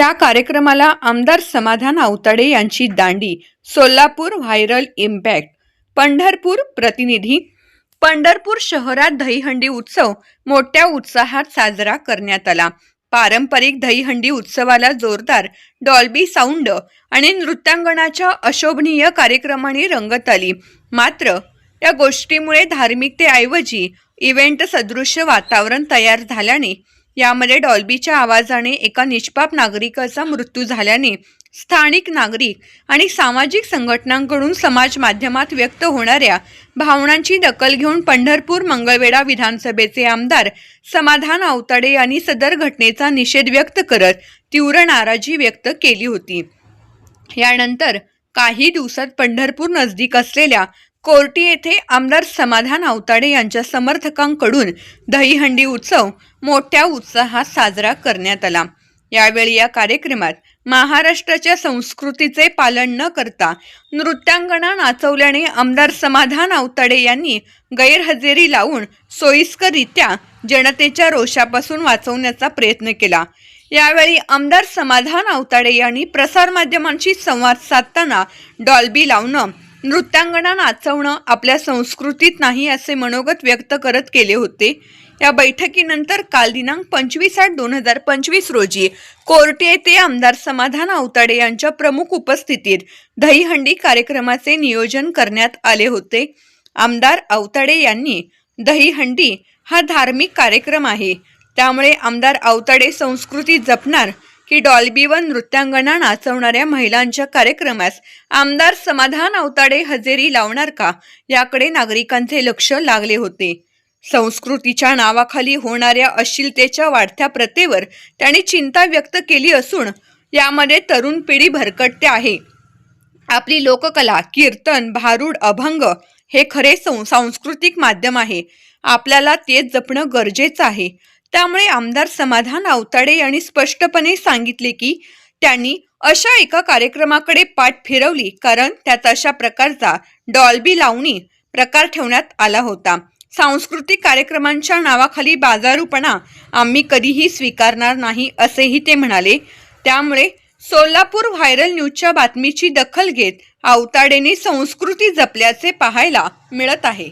त्या कार्यक्रमाला आमदार समाधान आवताडे यांची दांडी सोलापूर व्हायरल इम्पॅक्ट पंढरपूर प्रतिनिधी पंढरपूर शहरात दहीहंडी उत्सव मोठ्या उत्साहात साजरा करण्यात आला. पारंपरिक दहीहंडी उत्सवाला जोरदार डॉल्बी साऊंड आणि नृत्यांगणाच्या अशोभनीय कार्यक्रमाने रंगत आली. मात्र या गोष्टीमुळे धार्मिकतेऐवजी इव्हेंट सदृश्य वातावरण तयार झाल्याने यामध्ये डॉल्बीच्या आवाजाने एका निष्पाप नागरिकाचा मृत्यू झाल्याने स्थानिक नागरिक आणि सामाजिक संघटनांकडून समाज माध्यमात व्यक्त होणाऱ्या भावनांची दखल घेऊन पंढरपूर मंगळवेढा विधानसभेचे आमदार समाधान आवताडे यांनी सदर घटनेचा निषेध व्यक्त करत तीव्र नाराजी व्यक्त केली होती. यानंतर काही दिवसात पंढरपूर नजदीक असलेल्या कोर्टी येथे आमदार समाधान आवताडे यांच्या समर्थकांकडून दहीहंडी उत्सव मोठ्या उत्साहात साजरा करण्यात आला. यावेळी या कार्यक्रमात महाराष्ट्राच्या संस्कृतीचे पालन न करता नृत्यांगणा नाचवल्याने आमदार समाधान आवताडे यांनी गैरहजेरी लावून सोयीस्कररित्या जनतेच्या रोषापासून वाचवण्याचा प्रयत्न केला. यावेळी आमदार समाधान आवताडे यांनी प्रसारमाध्यमांशी संवाद साधताना डॉल्बी लावणं नृत्यांगणा नाचवणं आपल्या संस्कृतीत नाही असे मनोगत व्यक्त करत केले होते. या बैठकीनंतर काल दिनांक पंचवीस आठ दोन हजार पंचवीस रोजी कोर्टे येथे आमदार समाधान आवताडे यांच्या प्रमुख उपस्थितीत दहीहंडी कार्यक्रमाचे नियोजन करण्यात आले होते. आमदार आवताडे यांनी दहीहंडी हा धार्मिक कार्यक्रम आहे. त्यामुळे आमदार आवताडे संस्कृती जपणार की डॉल्बी व नृत्यांगणा नाचवणाऱ्या महिलांच्या कार्यक्रमास आमदार समाधान अवताडे हजेरी लावणार का? याकडे नागरिकांचे लक्ष लागले होते. संस्कृतीच्या नावाखाली होणाऱ्या अश्लीलतेच्या वाढत्या प्रथेवर त्यांनी चिंता व्यक्त केली असून यामध्ये तरुण पिढी भरकटते आहे. आपली लोककला कीर्तन भारूड अभंग हे खरे सं सांस्कृतिक माध्यम आहे. आपल्याला ते जपणं गरजेचं आहे. त्यामुळे आमदार समाधान अवताडे यांनी स्पष्टपणे सांगितले की त्यांनी अशा एका कार्यक्रमाकडे पाठ फिरवली कारण त्यात अशा प्रकारचा डॉल्बी लावणी प्रकार ठेवण्यात आला होता. सांस्कृतिक कार्यक्रमांच्या नावाखाली बाजारूपणा आम्ही कधीही स्वीकारणार नाही असेही ते म्हणाले. त्यामुळे सोलापूर व्हायरल न्यूजच्या बातमीची दखल घेत आवताडेने संस्कृती जपल्याचे पाहायला मिळत आहे.